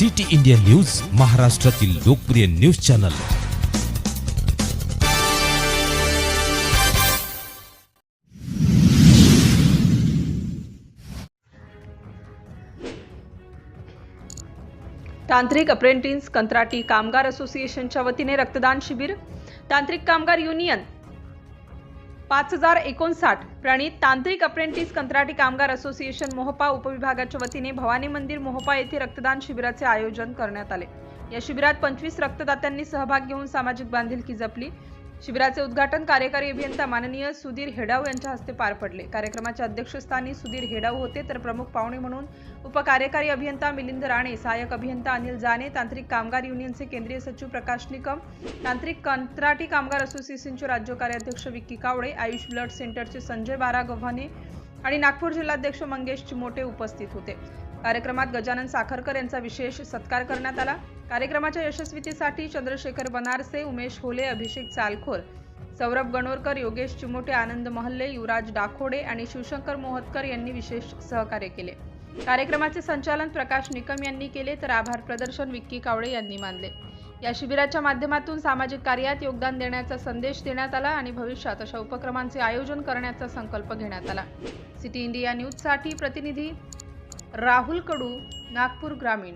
City India news महाराष्ट्रातील लोकप्रिय news channel. तांत्रिक अप्रेंटिस कंत्राटी कामगार असोसिएशनच्या वतीने रक्तदान शिबिर तांत्रिक कामगार युनियन पाच हजार एकोणसाठ प्रणित तांत्रिक अप्रेंटिस कंत्राटी कामगार असोसिएशन मोहपा उपविभागाच्या वतीने भवानी मंदिर मोहपा येथे रक्तदान शिबिराचे आयोजन करण्यात आले. या शिबिरात पंचवीस रक्तदात्यांनी सहभाग घेऊन सामाजिक बांधिलकी जपली. शिबिराचे उद्घाटन कार्यकारी अभियंता माननीय सुधीर हेडाव यांच्या हस्ते पार पडले. कार्यक्रमाच्या अध्यक्षस्थानी सुधीर हेडाव होते तर प्रमुख पाहुणे म्हणून उपकार्यकारी अभियंता मिलिंद राणे सहाय्यक अभियंता अनिल जाने तांत्रिक कामगार युनियनचे केंद्रीय सचिव प्रकाश निकम तांत्रिक कंत्राटी कामगार असोसिएशनचे राज्य कार्याध्यक्ष विक्की कावडे आयुष ब्लड सेंटरचे संजय बारा गव्हाणे आणि नागपूर जिल्हाध्यक्ष मंगेश चिमोटे उपस्थित होते. कार्यक्रमात गजानन साखरकर यांचा विशेष सत्कार करण्यात आला. कार्यक्रमाच्या यशस्वीतेसाठी चंद्रशेखर बनारसे उमेश होले अभिषेक चालखोर सौरभ गणोरकर योगेश चिमोटे आनंद महल्ले युवराज डाखोडे आणि शिवशंकर मोहतकर यांनी विशेष सहकार्य केले. कार्यक्रमाचे संचालन प्रकाश निकम यांनी केले तर आभार प्रदर्शन विक्की कावळे यांनी मानले. या शिबिराच्या माध्यमातून सामाजिक कार्यात योगदान देण्याचा संदेश देण्यात आला आणि भविष्यात अशा उपक्रमांचे आयोजन करण्याचा संकल्प घेण्यात आला. सिटी इंडिया न्यूजसाठी प्रतिनिधी राहुल कडू नागपूर ग्रामीण.